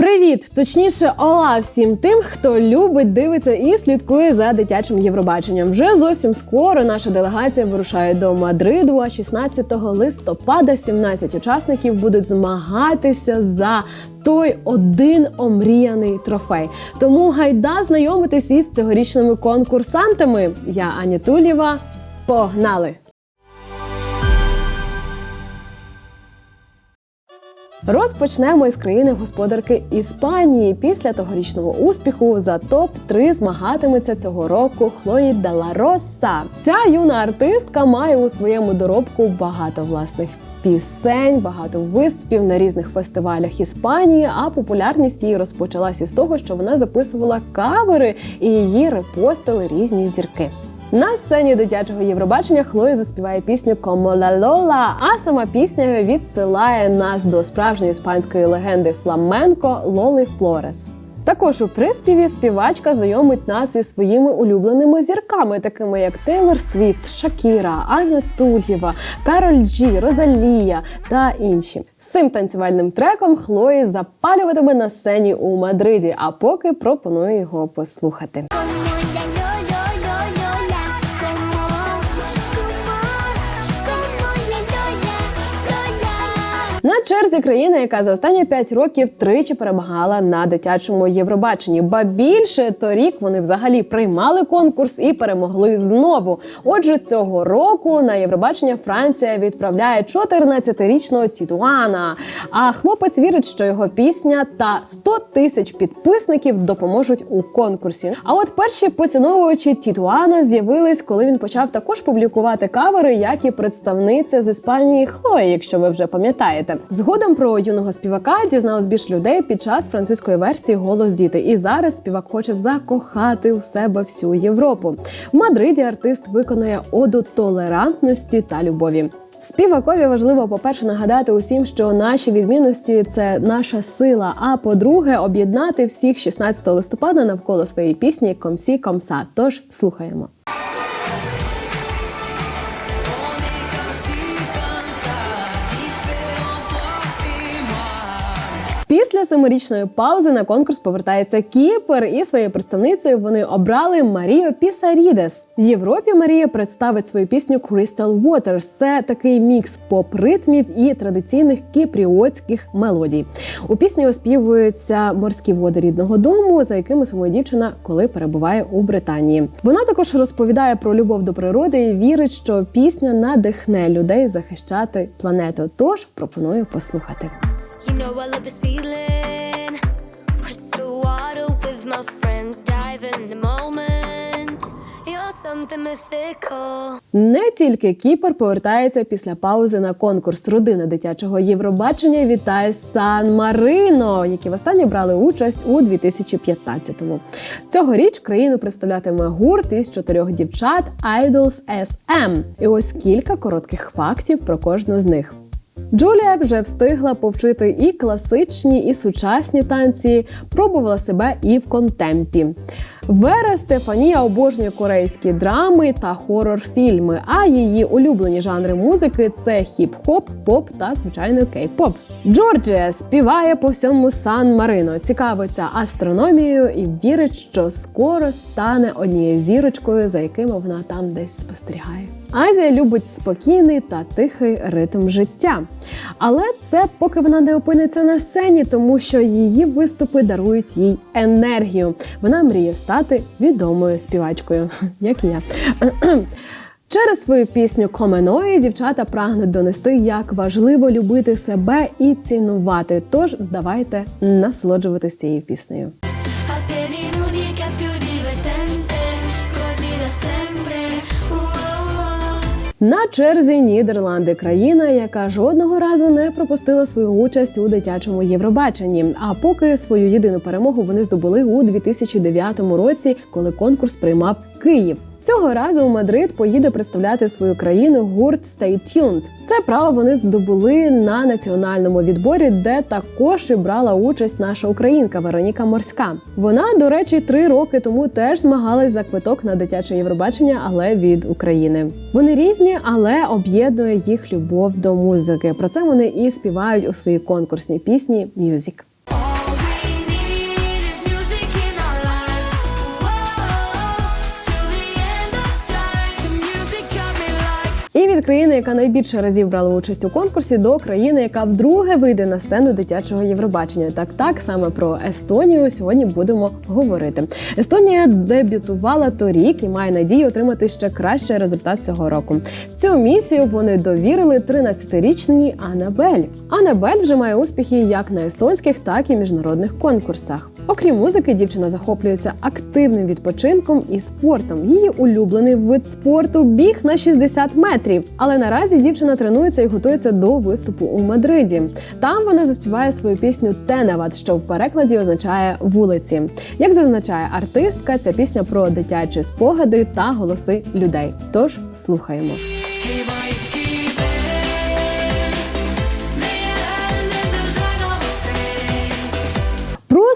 Привіт! Точніше, ола всім тим, хто любить, дивиться і слідкує за дитячим Євробаченням. Вже зовсім скоро наша делегація вирушає до Мадриду. А 16 листопада 17 учасників будуть змагатися за той один омріяний трофей. Тому гайда знайомитись із цьогорічними конкурсантами. Я Аня Тулєва. Погнали! Розпочнемо із країни господарки Іспанії. Після тогорічного успіху за топ 3 змагатиметься цього року Хлої Дела Росса. Ця юна артистка має у своєму доробку багато власних. Пісень, багато виступів на різних фестивалях Іспанії. А популярність її розпочалась із того, що вона записувала кавери і її репостили різні зірки. На сцені дитячого Євробачення Хлоя заспіває пісню «Como la Lola», а сама пісня відсилає нас до справжньої іспанської легенди фламенко Лоли Флорес. Також у приспіві співачка знайомить нас із своїми улюбленими зірками, такими як Тейлор Свіфт, Шакіра, Аня Тульєва, Кароль Джі, Розалія та інші. З цим танцювальним треком Хлої запалюватиме на сцені у Мадриді. А поки пропоную його послухати. Черзі країна, яка за останні 5 років тричі перемагала на дитячому Євробаченні. Ба більше торік вони взагалі приймали конкурс і перемогли знову. Отже, цього року на Євробачення Франція відправляє 14-річного Тітуана. А хлопець вірить, що його пісня та 100 тисяч підписників допоможуть у конкурсі. А от перші поціновувачі Тітуана з'явились, коли він почав також публікувати кавери, як і представниця з Іспанії Хлої, якщо ви вже пам'ятаєте. Згодом про юного співака дізналось більше людей під час французької версії Голос діти. І зараз співак хоче закохати у себе всю Європу. В Мадриді артист виконає оду толерантності та любові. Співакові важливо, по-перше, нагадати усім, що наші відмінності це наша сила. А по-друге, об'єднати всіх 16 листопада навколо своєї пісні Комсі Комса. Тож слухаємо. Після семирічної паузи на конкурс повертається Кіпр, і своєю представницею вони обрали Марію Пісарідес. В Європі Марія представить свою пісню Crystal Waters. Це такий мікс поп-ритмів і традиційних кіпріотських мелодій. У пісні оспівуються морські води рідного дому, за якими сумує дівчина, коли перебуває у Британії. Вона також розповідає про любов до природи і вірить, що пісня надихне людей захищати планету. Тож пропоную послухати. You know I love this feeling. Crystal water with my friends, dive in the moment. You're something mythical. Не тільки Кіпр повертається після паузи на конкурс. Родина дитячого Євробачення вітає Сан Марино, які востаннє брали участь у 2015-му. Цьогоріч країну представлятиме гурт із чотирьох дівчат Idols SM. І ось кілька коротких фактів про кожну з них. Джулія вже встигла повчити і класичні, і сучасні танці, пробувала себе і в контемпі. Вера Стефанія обожнює корейські драми та хорор-фільми. А її улюблені жанри музики це хіп-хоп, поп та звичайно кей-поп. Джорджія співає по всьому Сан Марино, цікавиться астрономією і вірить, що скоро стане однією зірочкою, за якими вона там десь спостерігає. Азія любить спокійний та тихий ритм життя. Але це поки вона не опиниться на сцені, тому що її виступи дарують їй енергію. Вона мріє стати відомою співачкою, як і я. Через свою пісню Коменої дівчата прагнуть донести, як важливо любити себе і цінувати. Тож давайте насолоджуватися цією піснею. На черзі Нідерланди, країна, яка жодного разу не пропустила свою участь у дитячому Євробаченні. А поки свою єдину перемогу вони здобули у 2009 році, коли конкурс приймав Київ. Цього разу у Мадрид поїде представляти свою країну гурт Stay Tuned. Це право вони здобули на національному відборі, де також і брала участь наша українка Вероніка Морська. Вона, до речі, три роки тому теж змагалась за квиток на дитяче Євробачення, але від України. Вони різні, але об'єднує їх любов до музики. Про це вони і співають у своїй конкурсній пісні Music. Від країни, яка найбільше разів брала участь у конкурсі, до країни, яка вдруге вийде на сцену дитячого Євробачення. Так, так саме про Естонію сьогодні будемо говорити. Естонія дебютувала торік і має надію отримати ще кращий результат цього року. Цю місію вони довірили 13-річній Анабель. Анабель вже має успіхи як на естонських, так і міжнародних конкурсах. Окрім музики, дівчина захоплюється активним відпочинком і спортом. Її улюблений вид спорту біг на 60 метрів. Але наразі дівчина тренується і готується до виступу у Мадриді. Там вона заспіває свою пісню Теневат, що в перекладі означає вулиці. Як зазначає артистка, ця пісня про дитячі спогади та голоси людей. Тож слухаємо.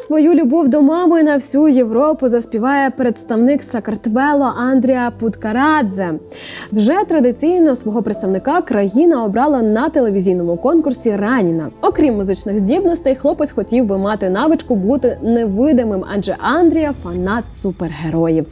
Свою любов до мами на всю Європу заспіває представник Сакартвело Андрія Путкарадзе. Вже традиційно свого представника країна обрала на телевізійному конкурсі Раніна. Окрім музичних здібностей, хлопець хотів би мати навичку бути невидимим, адже Андрія фанат супергероїв.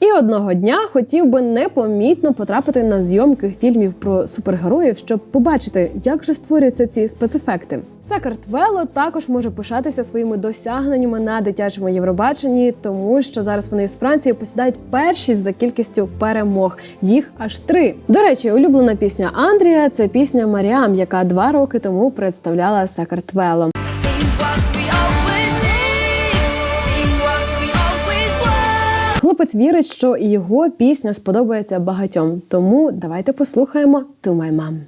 І одного дня хотів би непомітно потрапити на зйомки фільмів про супергероїв, щоб побачити, як же створюються ці спецефекти. Сакартвело також може пишатися своїми досягненнями на дитячому Євробаченні, тому що зараз вони з Франції посідають першість за кількістю перемог. Їх аж три. До речі, улюблена пісня Андрія це пісня Маріам, яка два роки тому представляла Сакартвело. Хлопець вірить, що його пісня сподобається багатьом. Тому давайте послухаємо «To my mom».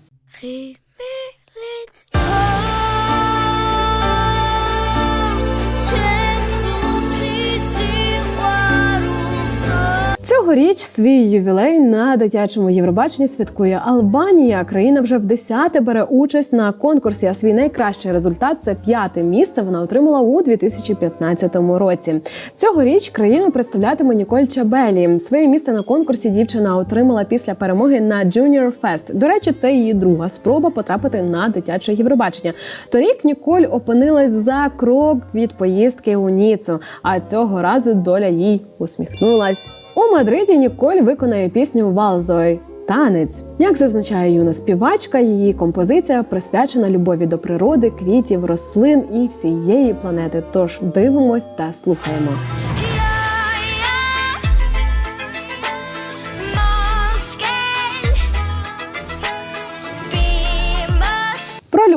Цьогоріч свій ювілей на дитячому Євробаченні святкує Албанія. Країна вже в десяте бере участь на конкурсі. А свій найкращий результат це п'яте місце. Вона отримала у 2015 році. Цьогоріч країну представлятиме Ніколь Чабелі. Своє місце на конкурсі дівчина отримала після перемоги на Junior Fest. До речі, це її друга спроба потрапити на дитяче Євробачення. Торік Ніколь опинилась за крок від поїздки у Ніцу. А цього разу доля їй усміхнулась. У Мадриді Ніколь виконає пісню Валзой. Танець, як зазначає юна співачка, її композиція присвячена любові до природи, квітів, рослин і всієї планети. Тож дивимось та слухаємо.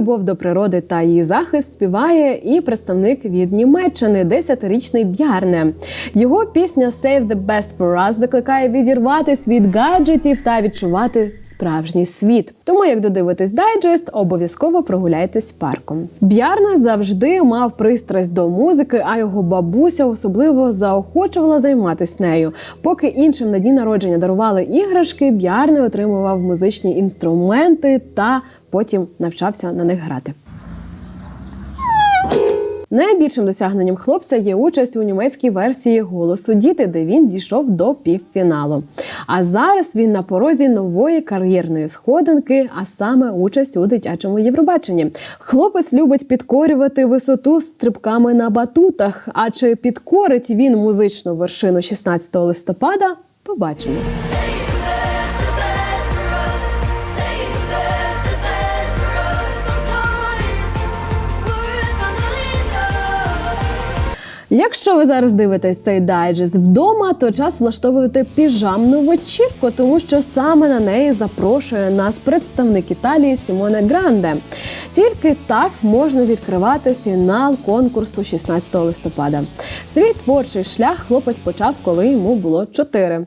Любов до природи та її захист співає і представник від Німеччини, 10-річний Б'ярне. Його пісня «Save the best for us» закликає відірватись від гаджетів та відчувати справжній світ. Тому, як додивитись дайджест, обов'язково прогуляйтесь парком. Б'ярне завжди мав пристрасть до музики, а його бабуся особливо заохочувала займатися нею. Поки іншим на дні народження дарували іграшки, Б'ярне отримував музичні інструменти та потім навчався на них грати. Найбільшим досягненням хлопця є участь у німецькій версії голосу діти, де він дійшов до півфіналу. А зараз він на порозі нової кар'єрної сходинки, а саме участь у дитячому Євробаченні. Хлопець любить підкорювати висоту стрибками на батутах. А чи підкорить він музичну вершину 16 листопада? Побачимо. Якщо ви зараз дивитесь цей дайджест вдома, то час влаштовувати піжамну вечірку, тому що саме на неї запрошує нас представник Італії Сімоне Гранде. Тільки так можна відкривати фінал конкурсу 16 листопада. Свій творчий шлях хлопець почав, коли йому було 4.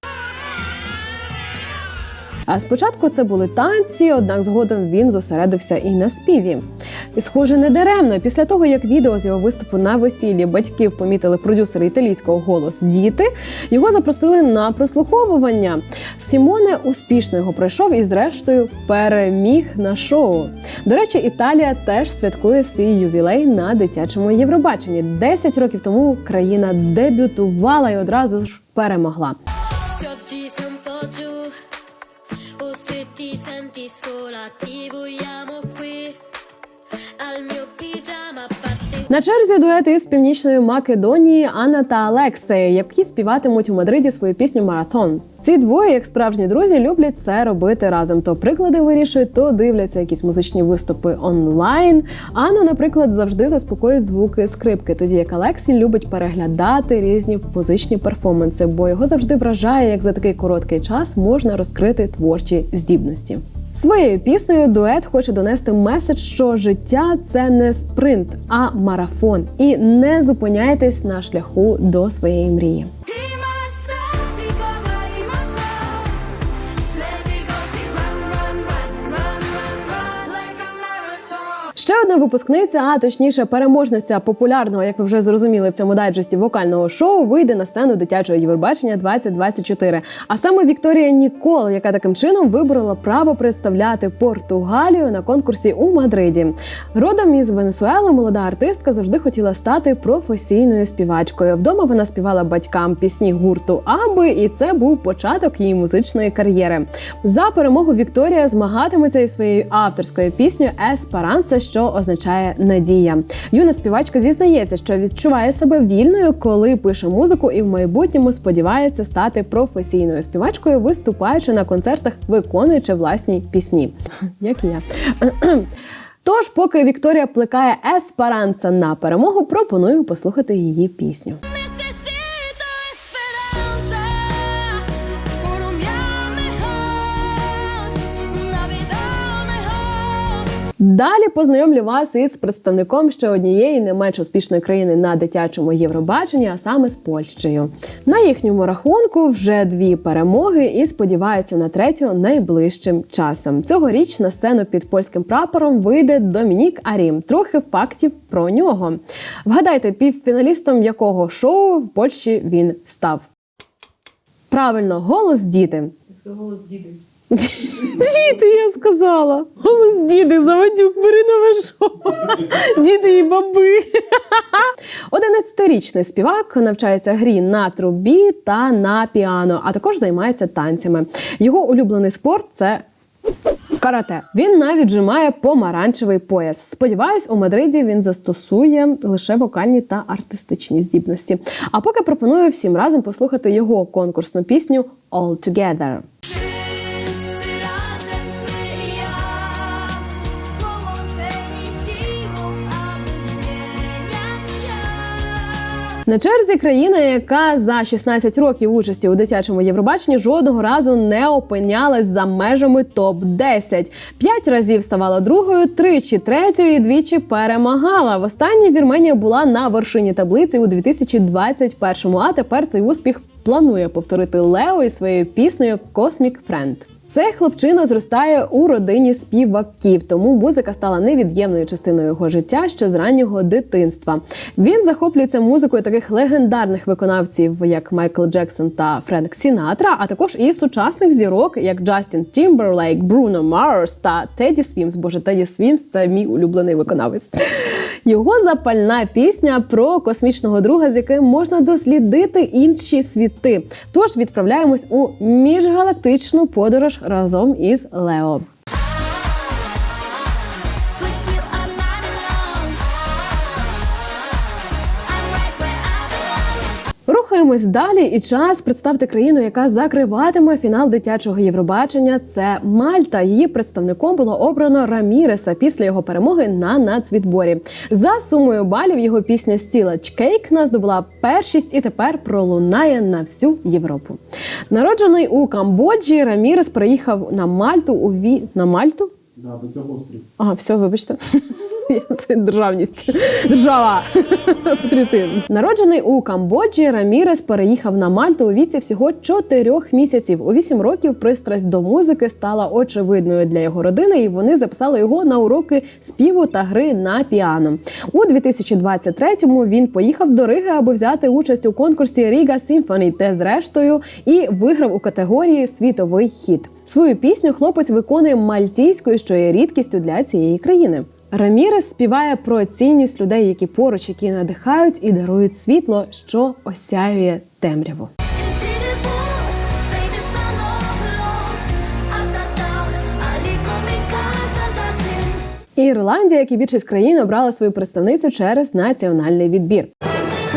А спочатку це були танці, однак згодом він зосередився і на співі. І схоже, не даремно. Після того, як відео з його виступу на весіллі батьків помітили продюсери італійського голос діти, його запросили на прослуховування. Сімоне успішно його пройшов і, зрештою, переміг на шоу. До речі, Італія теж святкує свій ювілей на дитячому Євробаченні. Десять років тому країна дебютувала і одразу ж перемогла. На черзі дует із північної Македонії Анна та Алексей, які співатимуть у Мадриді свою пісню Маратон. Ці двоє, як справжні друзі, люблять все робити разом. То приклади вирішують, то дивляться якісь музичні виступи онлайн. Анну, наприклад, завжди заспокоюють звуки скрипки, тоді як Алексій любить переглядати різні музичні перформанси, бо його завжди вражає, як за такий короткий час можна розкрити творчі здібності. Своєю піснею дует хоче донести меседж, що життя це не спринт, а марафон. І не зупиняйтесь на шляху до своєї мрії. Одна випускниця, а точніше переможниця популярного, як ви вже зрозуміли в цьому дайджесті вокального шоу, вийде на сцену дитячого Євробачення 2024. А саме Вікторія Нікол, яка таким чином виборола право представляти Португалію на конкурсі у Мадриді. Родом із Венесуели молода артистка завжди хотіла стати професійною співачкою. Вдома вона співала батькам пісні гурту Аби, і це був початок її музичної кар'єри. За перемогу Вікторія змагатиметься із своєю авторською піснею Еспаранса, що означає надія. Юна співачка зізнається, що відчуває себе вільною, коли пише музику, і в майбутньому сподівається стати професійною співачкою, виступаючи на концертах, виконуючи власні пісні, як і я. Тож, поки Вікторія плекає еспаранца на перемогу, пропоную послухати її пісню. Далі познайомлю вас із представником ще однієї не менш успішної країни на дитячому Євробаченні, а саме з Польщею. На їхньому рахунку вже дві перемоги і сподіваються на третю найближчим часом. Цьогоріч на сцену під польським прапором вийде Домінік Арім. Трохи фактів про нього. Вгадайте, півфіналістом якого шоу в Польщі він став. Правильно, голос діти. Голос діди. Діти, я сказала. Голос діди, заводюк, бери нове шоу. Діди і баби. 11-річний співак навчається грі на трубі та на піано, а також займається танцями. Його улюблений спорт це. Карате він навіть вже має помаранчевий пояс. Сподіваюсь, у Мадриді він застосує лише вокальні та артистичні здібності. А поки пропоную всім разом послухати його конкурсну пісню All Together. На черзі країна, яка за 16 років участі у дитячому Євробаченні жодного разу не опинялась за межами топ 10 П'ять разів ставала другою, тричі третьою і двічі перемагала. Востаннє Вірменія була на вершині таблиці у 2021-му, А тепер цей успіх планує повторити Лео із своєю піснею Cosmic Friend. Цей хлопчина зростає у родині співаків, тому музика стала невід'ємною частиною його життя ще з раннього дитинства. Він захоплюється музикою таких легендарних виконавців, як Майкл Джексон та Френк Сінатра, а також і сучасних зірок, як Джастін Тімберлейк, Бруно Марс та Теді Свімс. Боже, Теді Свімс це мій улюблений виконавець. Його запальна пісня про космічного друга, з яким можна дослідити інші світи. Тож відправляємось у міжгалактичну подорож разом із Лео. Рухаємось далі, і час представити країну, яка закриватиме фінал дитячого Євробачення. Це Мальта. Її представником було обрано Раміреса після його перемоги на нацвідборі. За сумою балів його пісня Стіла Чкейк здобула першість і тепер пролунає на всю Європу. Народжений у Камбоджі, Рамірес приїхав на Мальту у ві... на Мальту. Да, бо це острів. А, все, вибачте. Державність. Держава. Патріотизм. Народжений у Камбоджі, Рамірес переїхав на Мальту у віці всього чотирьох місяців. У вісім років пристрасть до музики стала очевидною для його родини, і вони записали його на уроки співу та гри на піано. У 2023-му він поїхав до Риги, аби взяти участь у конкурсі Ріга Сімфоні, де зрештою і виграв у категорії Світовий хіт. Свою пісню хлопець виконує мальтійською, що є рідкістю для цієї країни. Рамірес співає про цінність людей, які поруч, які надихають і дарують світло, що осяює темряву. Ірландія, як і більшість країн, обрала свою представницю через національний відбір.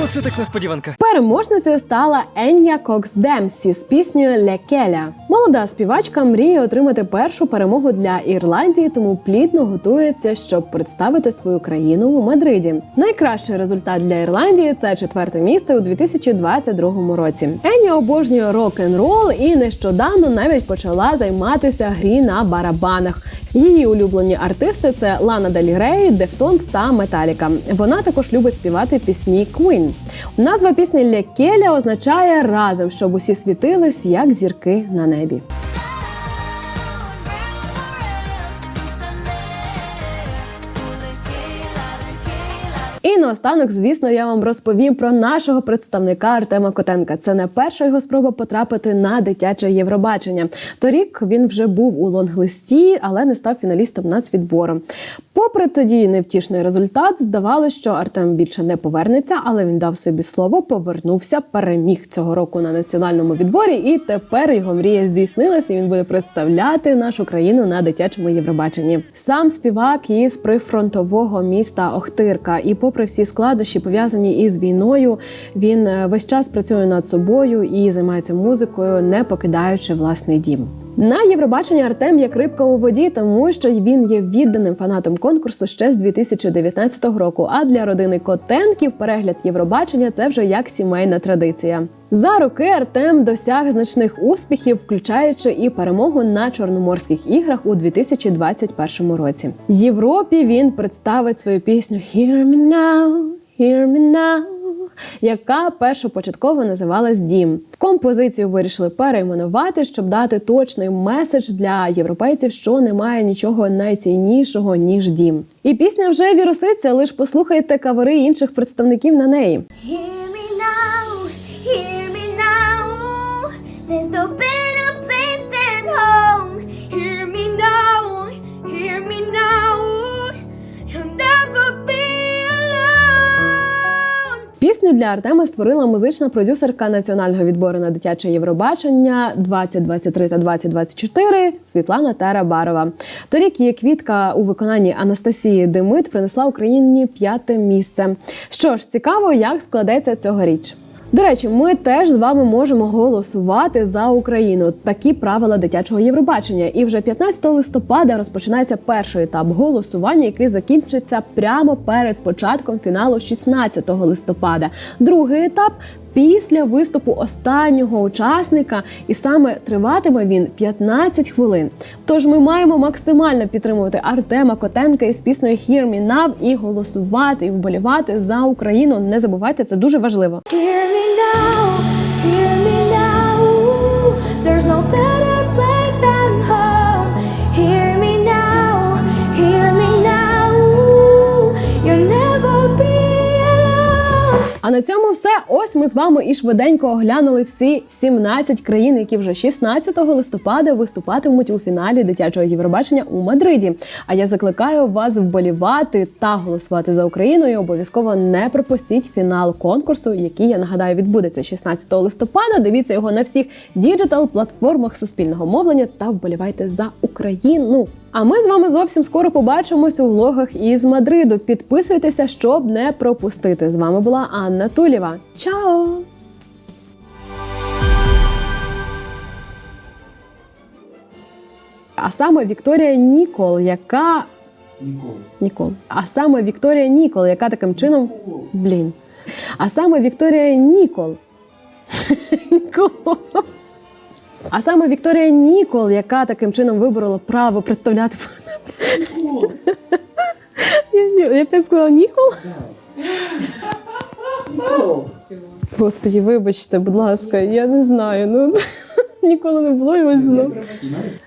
Оце так несподіванка. Переможницею стала Ення Кокс Демсі з піснею Лекеля. Молода співачка мріє отримати першу перемогу для Ірландії, тому плідно готується, щоб представити свою країну у Мадриді. Найкращий результат для Ірландії це четверте місце у 2022 році. Ення обожнює рок-н-рол і нещодавно навіть почала займатися грі на барабанах. Її улюблені артисти це Лана Дель Рей, Дефтонс та Металіка. Вона також любить співати пісні Queen. Назва пісні Лекеля означає разом, щоб усі світились як зірки на небі. Наостанок, звісно, я вам розповім про нашого представника Артема Котенка. Це не перша його спроба потрапити на дитяче Євробачення. Торік він вже був у лонглисті, але не став фіналістом нацвідбору. Попри тоді невтішний результат, здавалося, що Артем більше не повернеться, але він дав собі слово, повернувся, переміг цього року на національному відборі, і тепер його мрія здійснилася. Він буде представляти нашу країну на дитячому Євробаченні. Сам співак із прифронтового міста Охтирка, і попри всі складнощі, пов'язані із війною, він е, весь час працює над собою і займається музикою, не покидаючи власний дім. На Євробачення Артем як рибка у воді, тому що він є відданим фанатом конкурсу ще з 2019 року. А для родини Котенків перегляд Євробачення це вже як сімейна традиція. За роки Артем досяг значних успіхів, включаючи і перемогу на Чорноморських іграх у 2021 році. Європі він представить свою пісню «Hear me now, hear me now», яка першопочатково називалась Дім. Композицію вирішили перейменувати, щоб дати точний меседж для європейців, що немає нічого найціннішого ніж дім. І пісня вже віруситься. Лиш послухайте кавери інших представників на неї. There's no better place than home. Hear me now, hear me now. You'll never be alone. Пісню для Артема створила музична продюсерка національного відбору на дитяче Євробачення 2023 та 2024 Світлана Тарабарова. Торік її квітка у виконанні Анастасії Демит принесла Україні п'яте місце. Що ж, цікаво, як складеться цьогоріч. До речі, ми теж з вами можемо голосувати за Україну. Такі правила дитячого Євробачення. І вже 15 листопада розпочинається перший етап голосування, який закінчиться прямо перед початком фіналу 16 листопада. Другий етап після виступу останнього учасника, і саме триватиме він 15 хвилин. Тож ми маємо максимально підтримувати Артема Котенка із піснею «Hear Me Now» і голосувати і вболівати за Україну. Не забувайте, це дуже важливо. Hear me now, А на цьому все. Ось ми з вами і швиденько оглянули всі 17 країн, які вже 16 листопада виступатимуть у фіналі дитячого Євробачення у Мадриді. А я закликаю вас вболівати та голосувати за Україну. І обов'язково не пропустіть фінал конкурсу, який я нагадаю відбудеться 16 листопада. Дивіться його на всіх діджитал платформах суспільного мовлення та вболівайте за Україну. А ми з вами зовсім скоро побачимось у влогах із Мадриду. Підписуйтеся, щоб не пропустити. З вами була Анна Тулєва. Чао! А саме Вікторія Нікол, яка Ніколи. Нікол. А саме Вікторія Нікол, яка таким чином. Блін. А саме Вікторія Нікол. Нікол. А саме Вікторія Нікол, яка таким чином виборола право представляти. Я, опять сказала Нікол? Господі, вибачте, будь ласка, я не знаю. Ну ніколи не було і ось знов.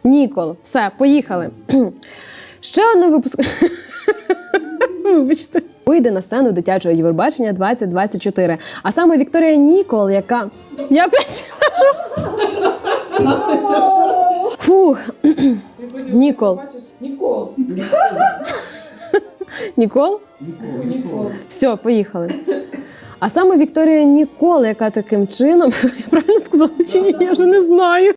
Нікол, все, поїхали. Ще одне випуск. Вибачте. Вийде на сцену дитячого Євробачення 2024. А саме Вікторія Нікол, яка. Я кажу. Фух. Нікол. Ніколи. Нікол? Ніколи. Все, поїхали. А саме Вікторія Нікол, яка таким чином. Я правильно сказала чи ні? Я вже не знаю.